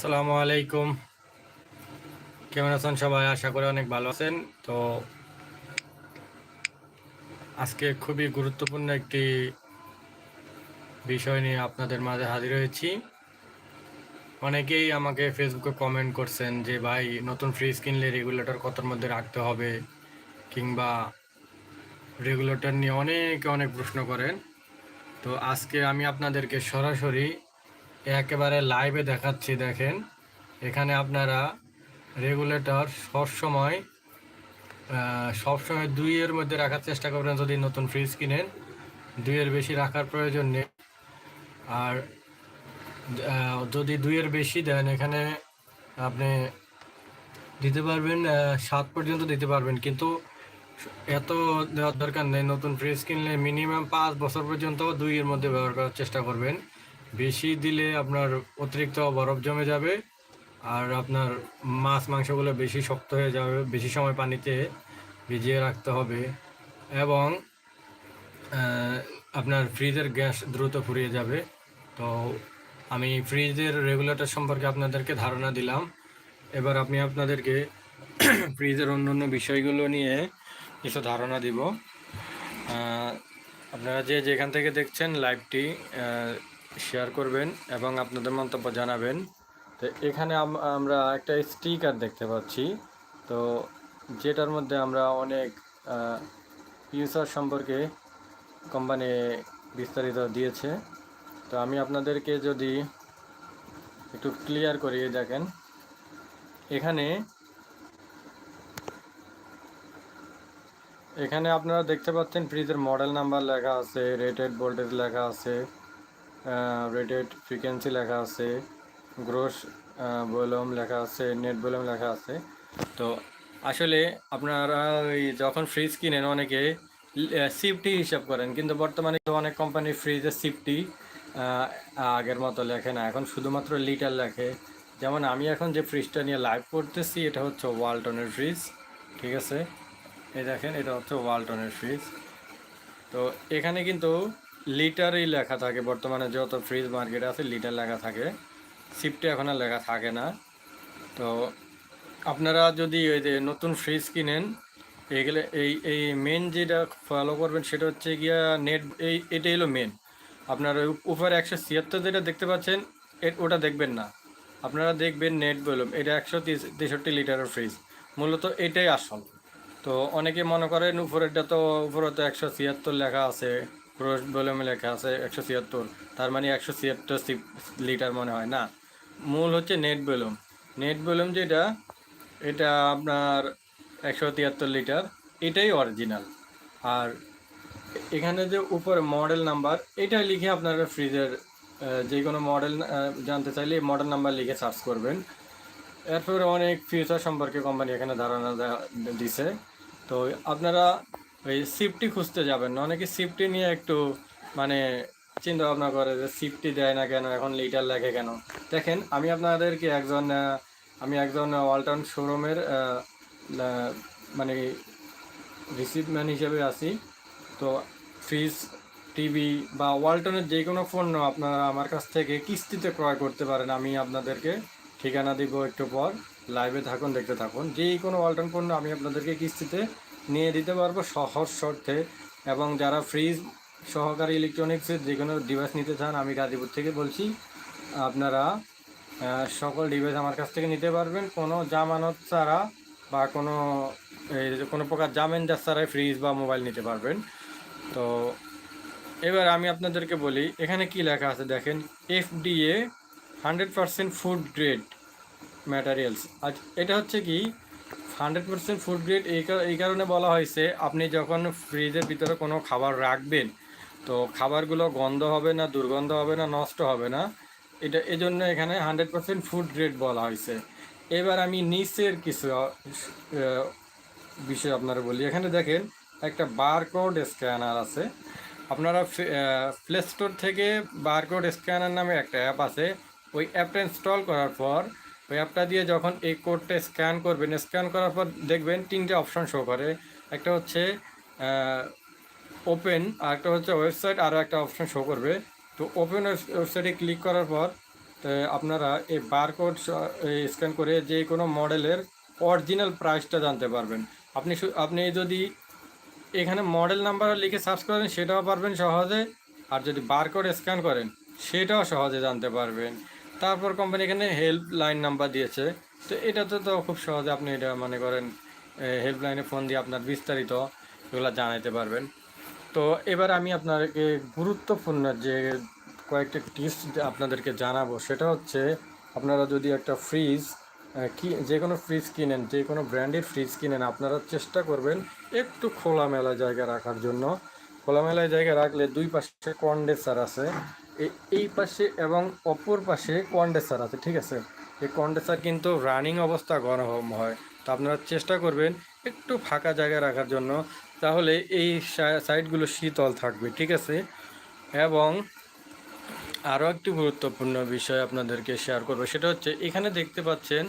আসসালামু আলাইকুম। কেমন আছেন সবাই? আশা করি অনেক ভালো আছেন। তো আজকে খুবই গুরুত্বপূর্ণ একটি বিষয় নিয়ে আপনাদের মাঝে হাজির হয়েছি। অনেকেই আমাকে ফেসবুকে কমেন্ট করছেন যে, ভাই, নতুন ফ্রিজ কিনলে রেগুলেটর কতর মধ্যে রাখতে হবে? কিংবা রেগুলেটর নিয়ে অনেকে অনেক প্রশ্ন করেন। তো আজকে আমি আপনাদেরকে সরাসরি একেবারে লাইভে দেখাচ্ছি, দেখেন। এখানে আপনারা রেগুলেটর সবসময় সবসময় দুইয়ের মধ্যে রাখার চেষ্টা করবেন যদি নতুন ফ্রিজ কিনেন। দুইয়ের বেশি রাখার প্রয়োজন নেই। আর যদি দুইয়ের বেশি দেন, এখানে আপনি দিতে পারবেন সাত পর্যন্ত দিতে পারবেন। কিন্তু এত দেওয়ার দরকার নেই। নতুন ফ্রিজ কিনলে মিনিমাম পাঁচ বছর পর্যন্ত দুইয়ের মধ্যে ব্যবহার করার চেষ্টা করবেন। বেশি দিলে আপনার অতিরিক্ত বরফ জমে যাবে আর আপনার মাছ মাংসগুলো বেশি শক্ত হয়ে যাবে, বেশি সময় পানিতে ভিজিয়ে রাখতে হবে এবং আপনার ফ্রিজের গ্যাস দ্রুত ফুরিয়ে যাবে। তো আমি ফ্রিজের রেগুলেটর সম্পর্কে আপনাদেরকে ধারণা দিলাম। এবার আমি আপনাদেরকে ফ্রিজের অন্য অন্য বিষয়গুলো নিয়ে কিছু ধারণা দিব। আপনারা যে যেখান থেকে দেখছেন লাইভটি শেয়ার করবেন এবং আপনাদের মন্তব্য জানাবেন। তো এখানে আম- আমরা একটা স্টিকার দেখতে পাচ্ছি। তো যেটার মধ্যে আমরা অনেক ইউজার সম্পর্কে কোম্পানি বিস্তারিত দিয়েছে। তো আমি আপনাদেরকে যদি একটু ক্লিয়ার করিয়ে দেখেন। এখানে এখানে আপনারা দেখতে পাচ্ছেন ফ্রিজের মডেল নাম্বার লেখা আছে রেটেড ভোল্টেজ লেখা আছে। রেটেড ফ্রিকোয়েন্সি লেখা আছে গ্রোস ভলিউম লেখা আছে নেট ভলিউম লেখা আছে। তো আসলে আপনারা ওই যখন ফ্রিজ কিনেন অনেকে সিফটি হিসাব করেন। কিন্তু বর্তমানে অনেক কোম্পানি ফ্রিজের সিফটি আগের মতো লেখে না। এখন শুধুমাত্র লিটার লেখে। যেমন আমি এখন যে ফ্রিজটা নিয়ে লাইভ করতেছি, এটা হচ্ছে ওয়ালটনের ফ্রিজ ঠিক আছে? এই দেখেন, এটা হচ্ছে ওয়ালটনের ফ্রিজ তো এখানে কিন্তু লিটারই লেখা থাকে। বর্তমানে যত ফ্রিজ মার্কেট আছে, লিটার লেখা থাকে। সিফটে এখন আর লেখা থাকে না। তো আপনারা যদি ওই যে নতুন ফ্রিজ কিনেন, এগুলো এই এই মেন যেটা ফলো করবেন সেটা হচ্ছে গিয়া নেট এই, এটাই হলো মেন আপনার ওই উপরে একশো ছিয়াত্তর যেটা দেখতে পাচ্ছেন ওটা দেখবেন না। আপনারা দেখবেন নেট ভলিউম এটা একশো তেষট্টি লিটারের ফ্রিজ মূলত এটাই আসল। তো অনেকে মনে করেন উপরেরটা তো, উপরে তো একশো ছিয়াত্তর লেখা আছে। ক্রোশ ভলিউমে লেখা আছে একশো ছিয়াত্তর। তার মানে একশো ছিয়াত্তর লিটার মনে হয়, না? মূল হচ্ছে নেট ভলিউম নেট ভলিউম যেটা, এটা আপনার একশো তিয়াত্তর লিটার, এটাই অরিজিনাল আর এখানে যে উপরে মডেল নাম্বার এটা লিখে আপনারা ফ্রিজের যে কোনো মডেল জানতে চাইলে মডেল নাম্বার লিখে সার্চ করবেন। এরপরে অনেক ফিউচার সম্পর্কে কোম্পানি এখানে ধারণা দিছে। তো আপনারা ওই সিফটি খুঁজতে যাবেন না। অনেকে সিফটি নিয়ে একটু মানে চিন্তা ভাবনা করে যে সিফটি দেয় না কেন, এখন লিটার লাগে কেন? দেখেন, আমি আপনাদেরকে একজন আমি একজন ওয়ালটন শোরুমের মানে রিসিভম্যান হিসেবে আছি। তো ফ্রিজ টিভি বা ওয়ালটনের যে কোনো পণ্য আপনারা আমার কাছ থেকে কিস্তিতে ক্রয় করতে পারেন। আমি আপনাদেরকে ঠিকানা দিব একটু পর। লাইভে থাকুন, দেখতে থাকুন। যেই কোনো ওয়ালটন পণ্য আমি আপনাদেরকে কিস্তিতে নিয়ে দিতে পারব সহজ শর্তে। এবং যারা ফ্রিজ সহকারী ইলেকট্রনিক্সের যে কোনো ডিভাইস নিতে চান, আমি গাজীপুর থেকে বলছি, আপনারা সকল ডিভাইস আমার কাছ থেকে নিতে পারবেন। কোনো জামানত ছাড়া বা কোনো কোনো প্রকার জামেনদার ছাড়াই ফ্রিজ বা মোবাইল নিতে পারবেন। তো এবার আমি আপনাদেরকে বলি, এখানে কি লেখা আছে দেখেন FDA hundred percent food grade materials আজ এটা হচ্ছে কি হান্ড্রেড পার্সেন্ট ফুড গ্রেড এই এই কারণে বলা হয়েছে, আপনি যখন ফ্রিজের ভিতরে কোনো খাবার রাখবেন, তো খাবারগুলো গন্ধ হবে না, দুর্গন্ধ হবে না, নষ্ট হবে না। এটা, এজন্য এখানে হান্ড্রেড পার্সেন্ট ফুড গ্রেড বলা হয়েছে। এবার আমি নিচের কিছু বিষয় আপনারা বলি। এখানে দেখেন, একটা বারকোড স্ক্যানার আছে। আপনারা প্লে স্টোর থেকে বারকোড স্ক্যানার নামে একটা অ্যাপ আছে। ওই অ্যাপটা ইনস্টল করার পর ওই অ্যাপটা দিয়ে যখন এই কোডটা স্ক্যান করবেন স্ক্যান করার পর দেখবেন তিনটে অপশন শো করে। একটা হচ্ছে ওপেন আর একটা হচ্ছে ওয়েবসাইট আরও একটা অপশন শো করবে। তো ওপেন ওয়েবসাইটে ক্লিক করার পর আপনারা এই বার বারকোড স্ক্যান করে যে কোনো মডেলের অরিজিনাল প্রাইসটা জানতে পারবেন। আপনি আপনি যদি এখানে মডেল নাম্বার লিখে সার্চ করেন, সেটাও পারবেন সহজে। আর যদি বারকোড স্ক্যান করেন, সেটাও সহজে জানতে পারবেন। তারপর কোম্পানি এখানে হেল্প লাইন নাম্বার দিয়েছে। তো এটাতে তো খুব সহজে আপনি এটা মনে করেন হেল্পলাইনে ফোন দিয়ে আপনার বিস্তারিত এগুলো জানাইতে পারবেন। তো এবার আমি আপনাদেরকে গুরুত্বপূর্ণ যে কয়েকটা টিপস আপনাদেরকে জানাব, সেটা হচ্ছে আপনারা যদি একটা ফ্রিজ কি, যে কোনো ফ্রিজ কিনেন, যে কোনো ব্র্যান্ডের ফ্রিজ কিনেন, আপনারা চেষ্টা করবেন একটু খোলামেলা জায়গা রাখার জন্য। খোলামেলা জায়গা রাখলে দুই পাশে কন্ডেসার আছে। এই পাশে এবং অপর পাশে কন্ডেসার আছে, ঠিক আছে? এই কন্ডেসার কিন্তু রানিং অবস্থা গরম হয়। তো আপনারা চেষ্টা করবেন একটু ফাঁকা জায়গায় রাখার জন্য, তাহলে এই সাইডগুলো শীতল থাকবে, ঠিক আছে? এবং আরও একটি গুরুত্বপূর্ণ বিষয় আপনাদেরকে শেয়ার করব, সেটা হচ্ছে এখানে দেখতে পাচ্ছেন,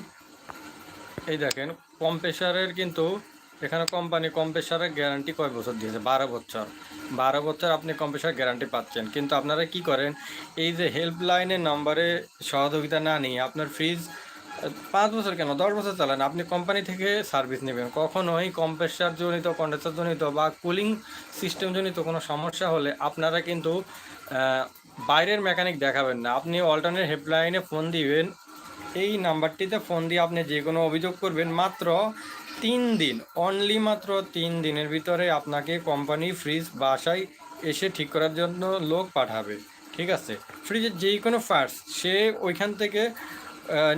এই দেখেন কম্প্রেসারের কিন্তু এখানে কোম্পানি কম্প্রেসারের গ্যারান্টি কয় বছর দিয়েছে? বারো বছর। বারো বছর আপনি কম্প্রেসার গ্যারান্টি পাচ্ছেন। কিন্তু আপনারা কি করেন? এই যে হেল্পলাইনের নম্বরে সহযোগিতা না নিয়ে আপনার ফ্রিজ পাঁচ বছর কেন? দশ বছর চালান। আপনি কোম্পানি থেকে সার্ভিস নেবেন। কখনোই কম্প্রেসার জনিত জনিত বা কুলিং সিস্টেম জনিত কোনো সমস্যা হলে আপনারা কিন্তু বাইরের মেকানিক দেখাবেন না। আপনি অল্টারনেট হেল্পলাইনে ফোন দিবেন। এই নাম্বারটিতে ফোন দিয়ে আপনি যে কোনো অভিযোগ করবেন। মাত্র তিন দিন অনলি মাত্র তিন দিনের ভিতরে আপনাকে কোম্পানি ফ্রিজ বাসায় এসে ঠিক করার জন্য লোক পাঠাবে, ঠিক আছে? ফ্রিজের যেই কোনো পার্টস সে ওইখান থেকে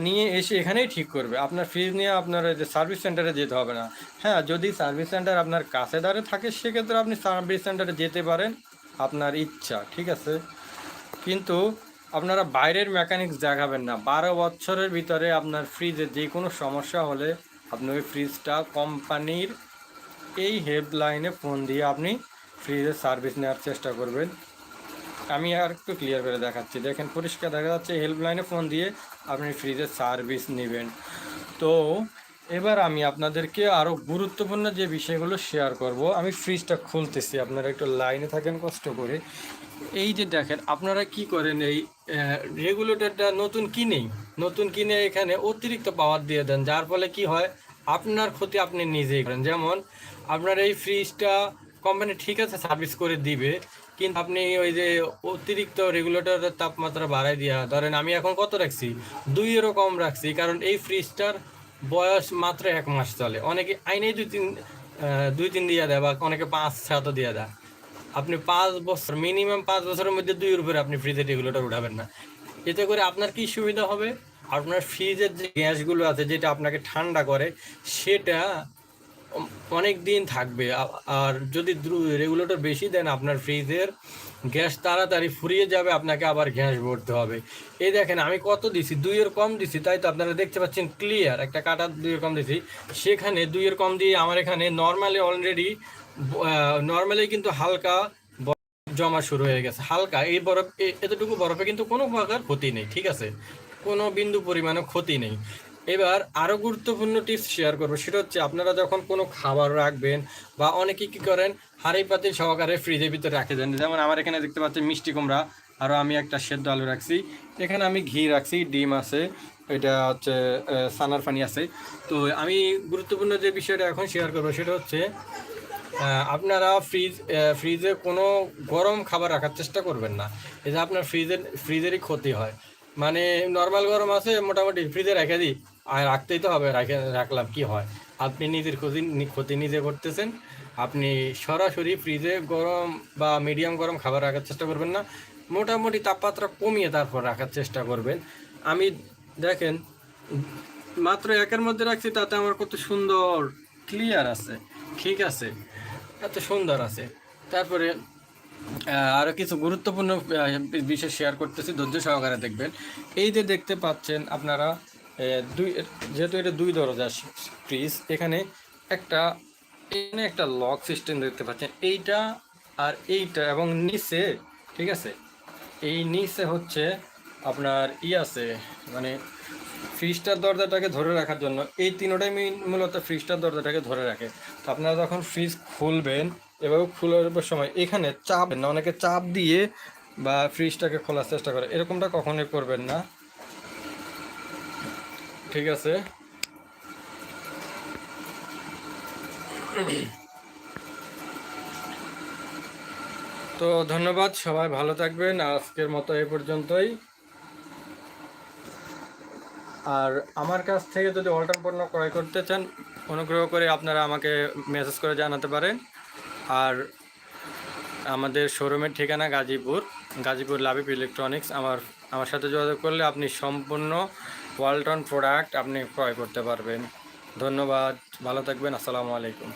নিয়ে এসে এখানেই ঠিক করবে। আপনার ফ্রিজ নিয়ে আপনার যে সার্ভিস সেন্টারে যেতে হবে না। হ্যাঁ যদি সার্ভিস সেন্টার আপনার কাছে দাঁড়ে থাকে, সেক্ষেত্রে আপনি সার্ভিস সেন্টারে যেতে পারেন, আপনার ইচ্ছা, ঠিক আছে? কিন্তু আপনারা বাইরের মেকানিক্স দেখাবেন না। বারো বছরের ভিতরে আপনার ফ্রিজে যে কোনো সমস্যা হলে আপনি ওই ফ্রিজটা কোম্পানির এই হেল্পলাইনে ফোন দিয়ে আপনি ফ্রিজের সার্ভিস নেওয়ার চেষ্টা করবেন। আমি আর একটু ক্লিয়ার করে দেখাচ্ছি। দেখেন, পরিষ্কার দেখা যাচ্ছে হেল্পলাইনে ফোন দিয়ে আপনি ফ্রিজের সার্ভিস নেবেন। তো এবার আমি আপনাদেরকে আরও গুরুত্বপূর্ণ যে বিষয়গুলো শেয়ার করব, আমি ফ্রিজটা খুলতেছি। আপনারা একটু লাইনে থাকেন, কষ্ট করে। এই যে দেখেন, আপনারা কি করেন, এই রেগুলেটরটা নতুন কিনেই নতুন কিনে এখানে অতিরিক্ত পাওয়ার দিয়ে দেন, যার ফলে কি হয়, আপনার ক্ষতি আপনি নিজেই করেন। যেমন, আপনার এই ফ্রিজটা কোম্পানি ঠিক আছে সার্ভিস করে দিবে, কিন্তু আপনি ওই যে অতিরিক্ত রেগুলেটরের তাপমাত্রা বাড়াই দিয়া, ধরেন আমি এখন কত রাখছি? দুইয়েরও কম রাখছি, কারণ এই ফ্রিজটার বয়স মাত্র এক মাস চলে। অনেকে আইনেই দুই তিন দুই তিন দিয়ে দেয় বা অনেকে পাঁচ সাতও দিয়ে দেয়। আপনি পাঁচ বছর মিনিমাম পাঁচ বছরের মধ্যে দুইয়ের উপরে আপনি ফ্রিজের রেগুলেটর উঠাবেন না। এতে করে আপনার কি সুবিধা হবে? আপনার ফ্রিজের যে গ্যাসগুলো আছে, যেটা আপনাকে ঠান্ডা করে, সেটা অনেক দিন থাকবে। আর যদি রেগুলেটর বেশি দেন আপনার ফ্রিজের, গ্যাস তাড়াতাড়ি ফুরিয়ে যাবে, আপনাকে আবার গ্যাস ভরতে হবে। এই দেখেন, আমি কত দিছি? দুইয়ের কম দিছি, তাই তো আপনারা দেখতে পাচ্ছেন ক্লিয়ার একটা কাটা দুইয়ের কম দিছি। সেখানে দুইয়ের কম দিয়ে আমার এখানে নর্মালি অলরেডি নর্মালি কিন্তু হালকা জমা শুরু হয়ে গেছে, হালকা। এই বরফ এতটুকু বরফে কিন্তু কোনো প্রকার ক্ষতি নেই, ঠিক আছে? কোনো বিন্দু পরিমাণে ক্ষতি নেই। এবার আরও গুরুত্বপূর্ণ টিপস শেয়ার করব, সেটা হচ্ছে আপনারা যখন কোনো খাবার রাখবেন বা অনেকে কি করেন হাঁড়ি পাতি সহকারে ফ্রিজের ভিতরে রাখে দেন। যেমন আমার এখানে দেখতে পাচ্ছেন মিষ্টি কুমড়া আরও আমি একটা সেদ্ধ আলু রাখছি। এখানে আমি ঘি রাখছি, ডিম আছে, এটা হচ্ছে সানার পানি আছে। তো আমি গুরুত্বপূর্ণ যে বিষয়টা এখন শেয়ার করব, সেটা হচ্ছে আপনারা ফ্রিজ ফ্রিজে কোনো গরম খাবার রাখার চেষ্টা করবেন না। এতে আপনার ফ্রিজের ফ্রিজেরই ক্ষতি হয়। মানে নর্মাল গরম আছে, মোটামুটি ফ্রিজে রেখে দিই। আর রাখতেই তো হবে, রাখে, রাখলাম কি হয়? আপনি নিজের ক্ষতি ক্ষতি নিজে করতেছেন। আপনি সরাসরি ফ্রিজে গরম বা মিডিয়াম গরম খাবার রাখার চেষ্টা করবেন না। মোটামুটি তাপমাত্রা কমিয়ে তারপর রাখার চেষ্টা করবেন। আমি দেখেন, মাত্র একের মধ্যে রাখছি, তাতে আমার কত সুন্দর ক্লিয়ার আছে। ঠিক আছে। এত সুন্দর আছে। তারপরে আরও কিছু গুরুত্বপূর্ণ বিষয় শেয়ার করতেছি, ধৈর্য সহকারে দেখবেন। এই যে দেখতে পাচ্ছেন আপনারা দুই, যেহেতু এটা দুই দরজা ফ্রিজ এখানে একটা এখানে একটা লক সিস্টেম দেখতে পাচ্ছেন। এইটা আর এইটা এবং নিচে, ঠিক আছে? এই নিচে হচ্ছে আপনার ই আছে মানে ফ্রিজটার দরজাটাকে ধরে রাখার জন্য, এই তিনোটাই মূলত ফ্রিজটার দরজাটাকে ধরে রাখে। তো আপনারা যখন ফ্রিজ খুলবেন, এভাবে খোলার সময় এখানে চাপ না, অনেকে চাপ দিয়ে বা ফ্রিজটাকে খোলার চেষ্টা করে। এরকমটা কখনোই করবেন না। ঠিক আছে? তো ধন্যবাদ, সবাই ভালো থাকবেন। আজকের মতো এ পর্যন্তই। আর আমার কাছ থেকে যদি অল্টার পণ্য ক্রয় করতে চান, অনুগ্রহ করে আপনারা আমাকে মেসেজ করে জানাতে পারেন। আর আমাদের শোরুমের ঠিকানা গাজীপুর গাজীপুর লাভিপ ইলেকট্রনিক্স আমার আমার সাথে যোগাযোগ করলে আপনি সম্পূর্ণ ওয়ালটন প্রোডাক্ট আপনি ক্রয় করতে পারবেন। ধন্যবাদ, ভালো থাকবেন, আসসালামু আলাইকুম।